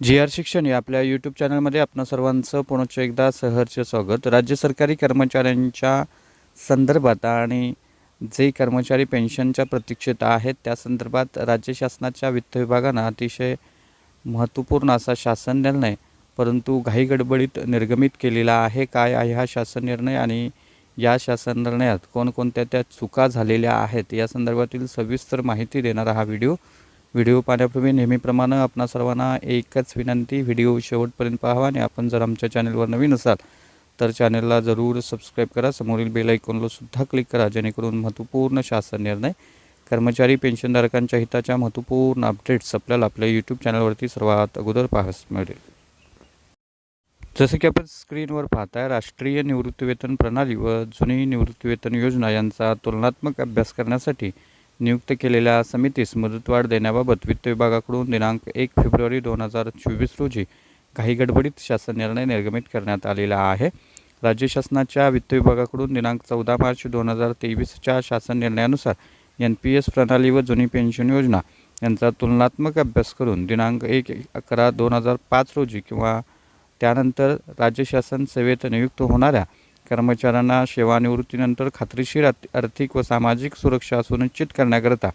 जी R शिक्षण या आपल्या यूट्यूब चॅनलमध्ये आपणा सर्वांचं पुनश्च एकदा सहर्ष स्वागत. राज्य सरकारी कर्मचाऱ्यांच्या संदर्भात आणि जे कर्मचारी पेन्शनच्या प्रतीक्षेत आहेत त्या संदर्भात राज्य शासनाच्या वित्त विभागानं अतिशय महत्त्वपूर्ण असा शासन निर्णय परंतु घाई गडबडीत निर्गमित केलेला आहे. काय आहे हा शासन निर्णय आणि या शासन निर्णयात कोणकोणत्या त्या चुका झालेल्या आहेत? या संदर्भातील सविस्तर माहिती देणारा हा व्हिडिओ व्हिडिओ पाहण्यापूर्वी नेहमीप्रमाणे आपणा सर्वांना एकच विनंती व्हिडिओ शेवटपर्यंत पाहावा आणि आपण जर आमच्या चॅनलवर नवीन असाल तर चॅनलला जरूर सबस्क्राईब करा. समोरील बेल आयकॉनला सुद्धा क्लिक करा जेणेकरून महत्त्वपूर्ण शासन निर्णय कर्मचारी पेन्शनधारकांच्या हिताच्या महत्त्वपूर्ण अपडेट्स आपल्याला आपल्या यूट्यूब चॅनलवरती सर्वात अगोदर पाहास मिळेल. जसं की आपण स्क्रीनवर पाहताय राष्ट्रीय निवृत्तीवेतन प्रणाली व जुनी निवृत्तीवेतन योजना यांचा तुलनात्मक अभ्यास करण्यासाठी नियुक्त केलेल्या समितीस मुदतवाढ देण्याबाबत वित्त विभागाकडून दिनांक एक फेब्रुवारी दोन हजार चोवीस रोजी काही गडबडीत शासन निर्णय निर्गमित करण्यात आलेला आहे. राज्य शासनाच्या वित्त विभागाकडून दिनांक चौदा मार्च दोन हजार तेवीसच्या शासन निर्णयानुसार एन पी एस प्रणाली व जुनी पेन्शन योजना यांचा तुलनात्मक अभ्यास करून दिनांक एक अकरा दोन हजार पाच रोजी किंवा त्यानंतर राज्य शासन सेवेत नियुक्त होणाऱ्या कर्मचाऱ्यांना सेवानिवृत्तीनंतर खात्रीशीर आर्थिक व सामाजिक सुरक्षा सुनिश्चित करण्याकरता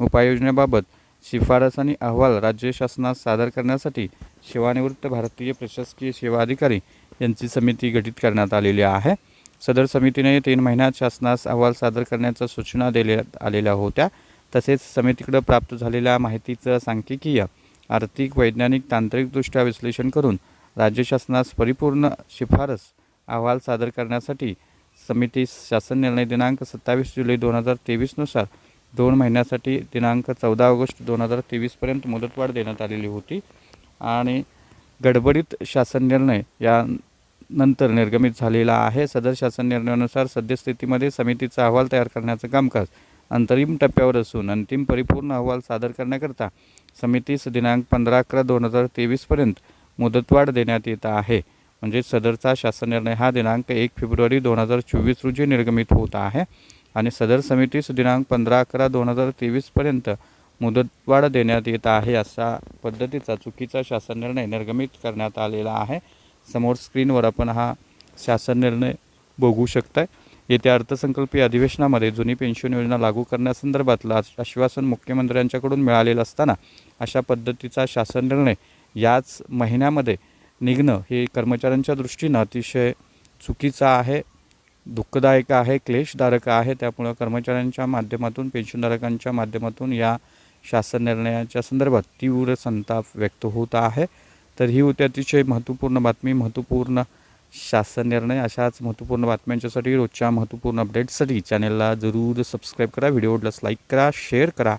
उपाययोजनेबाबत शिफारस आणि अहवाल राज्य शासनास सादर करण्यासाठी सेवानिवृत्त भारतीय प्रशासकीय सेवा अधिकारी यांची समिती गठीत करण्यात आलेली आहे. सदर समितीने तीन महिन्यात शासनास अहवाल सादर करण्याच्या सूचना देण्यात आलेल्या होत्या. तसेच समितीकडे प्राप्त झालेल्या माहितीचं सांख्यिकीय आर्थिक वैज्ञानिक तांत्रिकदृष्ट्या विश्लेषण करून राज्य शासनास परिपूर्ण शिफारस अहवाल सादर करण्यासाठी समिती शासन निर्णय दिनांक सत्तावीस जुलै दोन हजार तेवीसनुसार दोन महिन्यासाठी दिनांक चौदा ऑगस्ट दोन हजार तेवीसपर्यंत मुदतवाढ देण्यात आलेली होती आणि गडबडीत शासन निर्णय या नंतर निर्गमित झालेला आहे. सदर शासन निर्णयानुसार सद्यस्थितीमध्ये समितीचा अहवाल तयार करण्याचं कामकाज अंतरिम टप्प्यावर असून अंतिम परिपूर्ण अहवाल सादर करण्याकरता समितीस दिनांक पंधरा अकरा दोन हजार तेवीसपर्यंत मुदतवाढ देण्यात येत आहे. म्हणजे सदरचा शासन निर्णय हा दिनांक एक फेब्रुवारी दोन हजार चोवीस रोजी निर्गमित होत आहे. आणि सदर समितीस दिनांक पंधरा अकरा दोन हजार तेवीसपर्यंत मुदतवाढ देण्यात येत आहे अशा पद्धतीचा चुकीचा शासन निर्णय निर्गमित करण्यात आलेला आहे. समोर स्क्रीनवर आपण हा शासन निर्णय बघू शकताय. येत्या अर्थसंकल्पीय अधिवेशनामध्ये जुनी पेन्शन योजना लागू करण्यासंदर्भातलं आश्वासन मुख्यमंत्र्यांच्याकडून मिळालेलं असताना अशा पद्धतीचा शासन निर्णय याच महिन्यामध्ये निघणं हे कर्मचाऱ्यांच्या दृष्टीनं अतिशय चुकीचं आहे दुःखदायक आहे क्लेशधारक आहे. त्यामुळं कर्मचाऱ्यांच्या माध्यमातून पेन्शनधारकांच्या माध्यमातून या शासन निर्णयाच्या संदर्भात तीव्र संताप व्यक्त होत आहे. तर ही होती अतिशय महत्त्वपूर्ण बातमी महत्त्वपूर्ण शासन निर्णय. अशाच महत्त्वपूर्ण बातम्यांच्यासाठी रोजच्या महत्त्वपूर्ण अपडेट्ससाठी चॅनलला जरूर सबस्क्राईब करा व्हिडिओ लाईक करा शेअर करा.